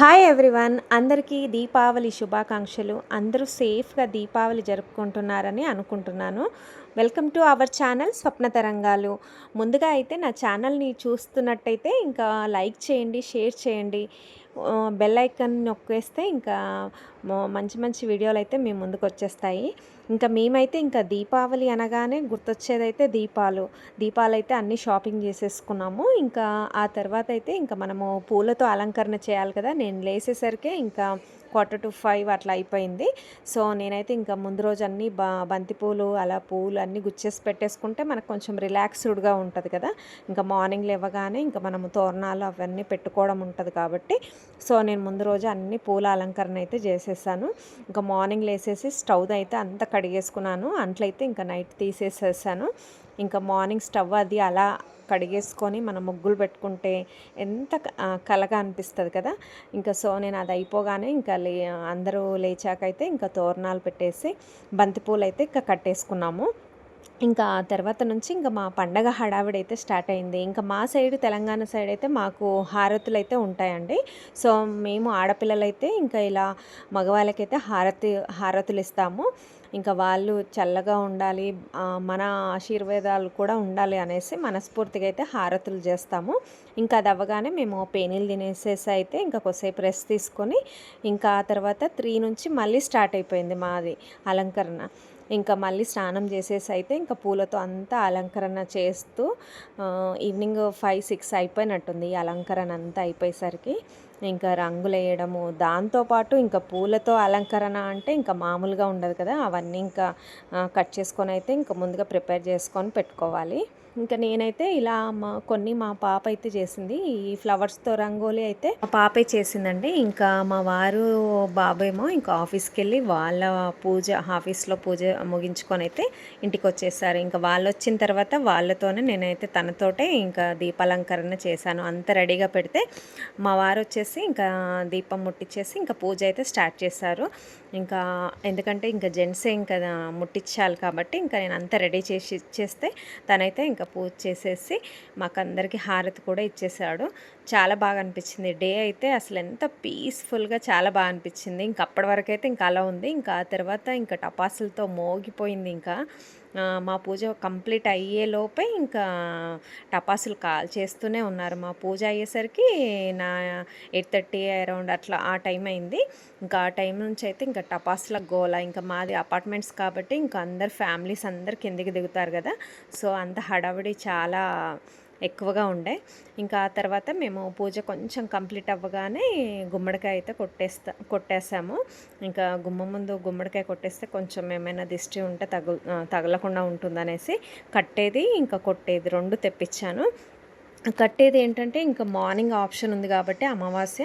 Hi everyone అందరికీ దీపావళి శుభాకాంక్షలు. అందరూ సేఫ్గా దీపావళి జరుపుకుంటున్నారని అనుకుంటున్నాను. Welcome to our channel Swapna Tarangalu. ముందుగా అయితే నా ఛానల్ని చూస్తున్నట్టయితే ఇంకా లైక్ చేయండి షేర్ చేయండి. బెల్ ఐకాన్ నొక్కేస్తే ఇంకా మంచి మంచి వీడియోలు అయితే మీ ముందుకు వచ్చేస్తాయి ఇంకా మేమైతే ఇంకా దీపావళి అనగానే గుర్తొచ్చేదైతే దీపాలు. దీపాలు అయితే అన్ని షాపింగ్ చేసేసుకున్నాము. ఇంకా ఆ తర్వాత అయితే ఇంకా మనము పూలతో అలంకరణ చేయాలి కదా. నేను లేసేసరికి ఇంకా క్వార్టర్ టు ఫైవ్ అట్లా అయిపోయింది. సో నేనైతే ఇంకా ముందు రోజు అన్ని బ బంతిపూలు అలా పూలు అన్నీ గుచ్చేసి పెట్టేసుకుంటే మనకు కొంచెం రిలాక్స్డ్గా ఉంటుంది కదా. ఇంకా మార్నింగ్ లేవగానే ఇంకా మనము తోరణాలు అవన్నీ పెట్టుకోవడం ఉంటుంది కాబట్టి. సో నేను ముందు రోజు అన్ని పూల అలంకరణ అయితే చేసేసాను. ఇంకా మార్నింగ్ లేసేసి స్టవ్ అయితే అంతా కడిగేసుకున్నాను. అంట్లయితే ఇంకా నైట్ తీసేసేసాను. ఇంకా మార్నింగ్ స్టవ్ అది అలా కడిగేసుకొని మనం ముగ్గులు పెట్టుకుంటే ఎంత కలగా అనిపిస్తుంది కదా. ఇంకా సో నేను అది అయిపోగానే ఇంకా లే అందరూ లేచాకైతే ఇంకా తోరణాలు పెట్టేసి బంతిపూలు అయితే ఇంకా కట్టేసుకున్నాము. ఇంకా ఆ తర్వాత నుంచి ఇంకా మా పండగ హడావిడి అయితే స్టార్ట్ అయింది. ఇంకా మా సైడ్ తెలంగాణ సైడ్ అయితే మాకు హారతులు అయితే ఉంటాయండి. సో మేము ఆడపిల్లలైతే ఇంకా ఇలా మగవాళ్ళకైతే హారతి హారతులు ఇస్తాము. ఇంకా వాళ్ళు చల్లగా ఉండాలి మన ఆశీర్వేదాలు కూడా ఉండాలి అనేసి మనస్ఫూర్తిగా అయితే హారతులు చేస్తాము. ఇంకా అది అవ్వగానే మేము పేనీలు తినేసేసి అయితే ఇంకా కొద్దిసేపు రెస్ట్ తీసుకొని ఇంకా ఆ తర్వాత త్రీ నుంచి మళ్ళీ స్టార్ట్ అయిపోయింది మాది అలంకరణ. ఇంకా మళ్ళీ స్నానం చేసేసి అయితే ఇంకా పూలతో అంతా అలంకరణ చేస్తూ ఈవినింగ్ ఫైవ్ సిక్స్ అయిపోయినట్టుంది ఈ అలంకరణ అంతా అయిపోయేసరికి. ఇంకా రంగులు వేయడము దాంతోపాటు ఇంకా పూలతో అలంకరణ అంటే ఇంకా మామూలుగా ఉండదు కదా అవన్నీ ఇంకా కట్ చేసుకొని అయితే ఇంకా ముందుగా ప్రిపేర్ చేసుకొని పెట్టుకోవాలి. ఇంకా నేనైతే ఇలా మా కొన్ని మా పాప అయితే చేసింది. ఈ ఫ్లవర్స్తో రంగోలీ అయితే మా పాపే చేసిందండి. ఇంకా మా వారు బాబేమో ఇంకా ఆఫీస్కి వెళ్ళి వాళ్ళ పూజ ఆఫీస్లో పూజ ముగించుకొని అయితే ఇంటికి వచ్చేసారు ఇంకా వాళ్ళు వచ్చిన తర్వాత వాళ్ళతోనే నేనైతే తనతోటే ఇంకా దీపాలంకరణ చేశాను. అంత రెడీగా పెడితే మా వారు వచ్చేసి ఇంకా దీపం ముట్టించేసి ఇంకా పూజ అయితే స్టార్ట్ చేశారు. ఇంకా ఎందుకంటే ఇంకా జెంట్సే ఇంకా ముట్టించాలి కాబట్టి ఇంకా నేను అంతా రెడీ చేసి ఇచ్చేస్తే తనైతే ఇంకా పూజ చేసేసి మాకందరికీ హారతి కూడా ఇచ్చేసాడు. చాలా బాగా అనిపించింది. డే అయితే అసలు ఎంత పీస్ఫుల్గా చాలా బాగా అనిపించింది. ఇంకా అప్పటి వరకు అయితే ఇంకా అలా ఉంది. ఇంకా ఆ తర్వాత ఇంకా టపాసులతో మోగిపోయింది ఇంకా. మా పూజ కంప్లీట్ అయ్యే లోపే ఇంకా టపాసులు కాల్ చేస్తూనే ఉన్నారు. మా పూజ అయ్యేసరికి నా ఎయిట్ థర్టీ అరౌండ్ అట్లా ఆ టైం అయింది. ఇంకా ఆ టైం నుంచి అయితే ఇంకా టపాసుల గోల ఇంకా మాది అపార్ట్మెంట్స్ కాబట్టి ఇంకా అందరు ఫ్యామిలీస్ అందరు కిందికి దిగుతారు కదా. సో అంత హడావిడి చాలా ఎక్కువగా ఉండే. ఇంకా ఆ తర్వాత మేము పూజ కొంచెం కంప్లీట్ అవ్వగానే గుమ్మడికాయ అయితే కొట్టేస్తా కొట్టేసాము. ఇంకా గుమ్మ ముందు గుమ్మడికాయ కొట్టేస్తే కొంచెం ఏమైనా దిష్టి ఉంటే తగు తగలకుండా ఉంటుందనేసి కట్టేది ఇంకా కొట్టేది. రెండు తెప్పించాను. కట్టేది ఏంటంటే ఇంకా మార్నింగ్ ఆప్షన్ ఉంది కాబట్టి అమావాస్య.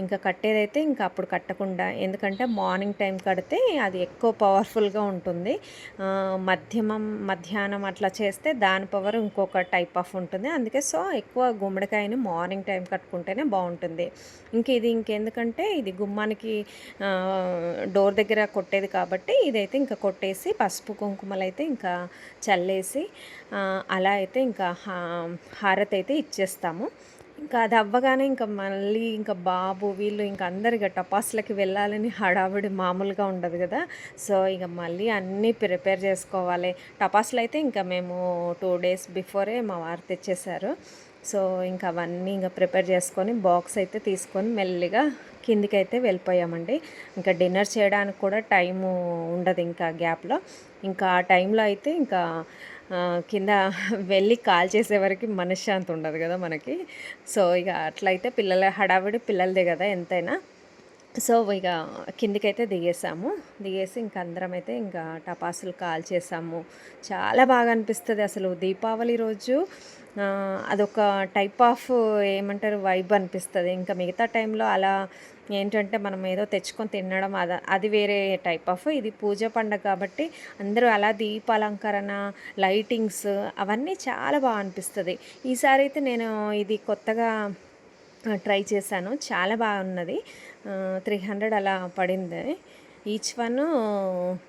ఇంకా కట్టేదైతే ఇంకా అప్పుడు కట్టకుండా ఎందుకంటే మార్నింగ్ టైం కడితే అది ఎక్కువ పవర్ఫుల్గా ఉంటుంది. మధ్యమం మధ్యాహ్నం అట్లా చేస్తే దాని పవర్ ఇంకొక టైప్ ఆఫ్ ఉంటుంది. అందుకే సో ఎక్కువ గుమ్మడికాయని మార్నింగ్ టైం కట్టుకుంటేనే బాగుంటుంది. ఇంక ఇది ఇంకెందుకంటే ఇది గుమ్మానికి డోర్ దగ్గర కొట్టేది కాబట్టి ఇదైతే ఇంకా కొట్టేసి పసుపు కుంకుమలు అయితే ఇంకా చల్లేసి అలా అయితే ఇంకా హారతి అయితే అయితే ఇచ్చేస్తాము. ఇంకా అది అవ్వగానే ఇంకా మళ్ళీ ఇంకా బాబు వీళ్ళు ఇంకా అందరు ఇక టపాసులకి వెళ్ళాలని హడావిడి మామూలుగా ఉండదు కదా. సో ఇక మళ్ళీ అన్నీ ప్రిపేర్ చేసుకోవాలి. టపాసులు అయితే ఇంకా మేము టూ డేస్ బిఫోరే మా వారు తెచ్చేశారు. సో ఇంకా అవన్నీ ఇంకా ప్రిపేర్ చేసుకొని బాక్స్ అయితే తీసుకొని మెల్లిగా కిందికి అయితే వెళ్ళిపోయామండి. ఇంకా డిన్నర్ చేయడానికి కూడా టైము ఉండదు ఇంకా గ్యాప్లో. ఇంకా ఆ టైంలో అయితే ఇంకా కింద వెళ్ళి కాల్ చేసేవరకు మనశ్శాంతి ఉండదు కదా మనకి. సో ఇక అట్లయితే పిల్లల హడావిడి పిల్లలదే కదా ఎంతైనా. సో ఇక కిందికైతే దిగేసాము. దిగేసి ఇంక అందరం అయితే ఇంకా టపాసులు కాల్ చేసాము చాలా బాగా అనిపిస్తుంది అసలు దీపావళి రోజు. అదొక టైప్ ఆఫ్ ఏమంటారు వైబ్ అనిపిస్తుంది. ఇంకా మిగతా టైంలో అలా ఏంటంటే మనం ఏదో తెచ్చుకొని తినడం అది అది వేరే టైప్ ఆఫ్. ఇది పూజ పండగ కాబట్టి అందరూ అలా దీపాలంకరణ లైటింగ్స్ అవన్నీ చాలా బాగా అనిపిస్తుంది ఈసారి అయితే నేను ఇది కొత్తగా ట్రై చేశాను. చాలా బాగున్నది. త్రీ హండ్రెడ్ అలా పడింది. Each one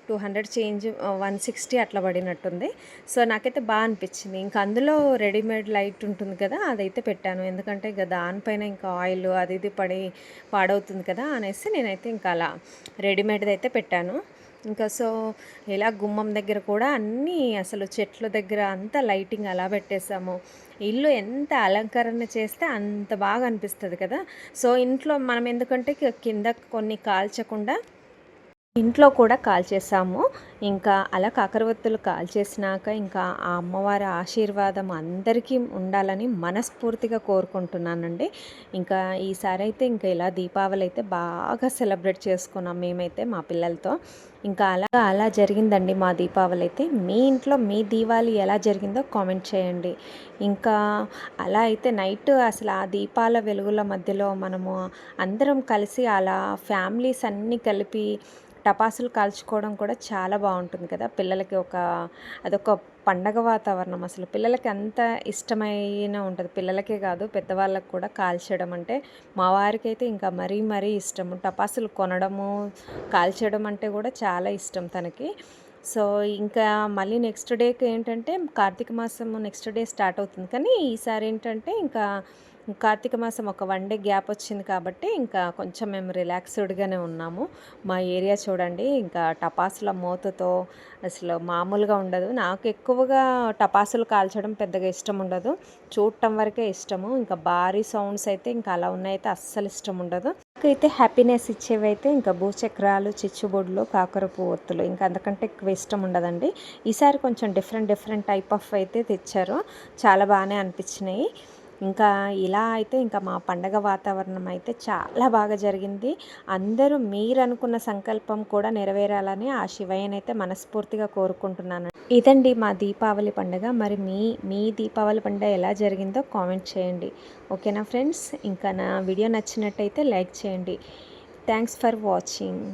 two hundred change one sixty అట్లా పడినట్టుంది. సో నాకైతే బాగా అనిపించింది. ఇంకా అందులో రెడీమేడ్ లైట్ ఉంటుంది కదా అదైతే పెట్టాను. ఎందుకంటే ఇంకా దానిపైన ఇంకా ఆయిల్ అది ఇది పడి పాడవుతుంది కదా అనేసి నేనైతే ఇంకా అలా రెడీమేడ్ది అయితే పెట్టాను. ఇంకా సో ఇలా గుమ్మం దగ్గర కూడా అన్నీ అసలు చెట్ల దగ్గర అంతా లైటింగ్ అలా పెట్టేసాము. ఇల్లు ఎంత అలంకరణ చేస్తే అంత బాగా అనిపిస్తుంది కదా. సో ఇంట్లో మనం ఎందుకంటే కింద కొన్ని కాల్చకుండా ఇంట్లో కూడా కాల్చేసాము ఇంకా అలా కాకరవత్తులు కాల్చేసినాక ఇంకా ఆ అమ్మవారి ఆశీర్వాదం అందరికీ ఉండాలని మనస్ఫూర్తిగా కోరుకుంటున్నానండి. ఇంకా ఈసారి అయితే ఇంకా ఇలా దీపావళి అయితే బాగా సెలబ్రేట్ చేసుకున్నాం మేమైతే మా పిల్లలతో. ఇంకా అలా అలా జరిగిందండి మా దీపావళి అయితే. మీ ఇంట్లో మీ దీపావళి ఎలా జరిగిందో కామెంట్ చేయండి. ఇంకా అలా అయితే నైట్ అసలు ఆ దీపాల వెలుగుల మధ్యలో మనము అందరం కలిసి అలా ఫ్యామిలీస్ అన్నీ కలిపి టపాసులు కాల్చుకోవడం కూడా చాలా బాగుంటుంది కదా. పిల్లలకి ఒక అదొక పండగ వాతావరణం అసలు. పిల్లలకి అంత ఇష్టమైన ఉంటుంది. పిల్లలకే కాదు పెద్దవాళ్ళకి కూడా కాల్చడం అంటే మా వారికి అయితే ఇంకా మరీ మరీ ఇష్టము. టపాసులు కొనడము కాల్చడం అంటే కూడా చాలా ఇష్టం తనకి. సో ఇంకా మళ్ళీ నెక్స్ట్ డేకి ఏంటంటే కార్తీక మాసం నెక్స్ట్ డే స్టార్ట్ అవుతుంది. కానీ ఈసారి ఏంటంటే ఇంకా కార్తీక మాసం ఒక వన్ డే గ్యాప్ వచ్చింది కాబట్టి ఇంకా కొంచెం మేము రిలాక్స్డ్గానే ఉన్నాము. మా ఏరియా చూడండి ఇంకా టపాసుల మూతతో అసలు మామూలుగా ఉండదు. నాకు ఎక్కువగా టపాసులు కాల్చడం పెద్దగా ఇష్టం ఉండదు. చూడటం వరకే ఇష్టము. ఇంకా భారీ సౌండ్స్ అయితే ఇంకా అలా ఉన్నాయితే అస్సలు ఇష్టం ఉండదు. అయితే హ్యాపీనెస్ ఇచ్చేవి అయితే ఇంకా భూచక్రాలు చిచ్చుబొడ్లు కాకరపు ఒత్తులు ఇంకా అంతకంటే ఎక్కువ ఇష్టం ఉండదండి. ఈసారి కొంచెం డిఫరెంట్ డిఫరెంట్ టైప్ ఆఫ్ అయితే తెచ్చారు. చాలా బాగానే అనిపించినాయి. ఇంకా ఇలా అయితే ఇంకా మా పండగ వాతావరణం అయితే చాలా బాగా జరిగింది. అందరూ మీరు అనుకున్న సంకల్పం కూడా నెరవేరాలని ఆ శివయ్యనైతే మనస్ఫూర్తిగా కోరుకుంటున్నాను. ఇదండి మా దీపావళి పండుగ. మరి మీ మీ దీపావళి పండుగ ఎలా జరిగిందో కామెంట్ చేయండి. ఓకేనా ఫ్రెండ్స్? ఇంకా నా వీడియో నచ్చినట్టయితే లైక్ చేయండి. Thanks for watching.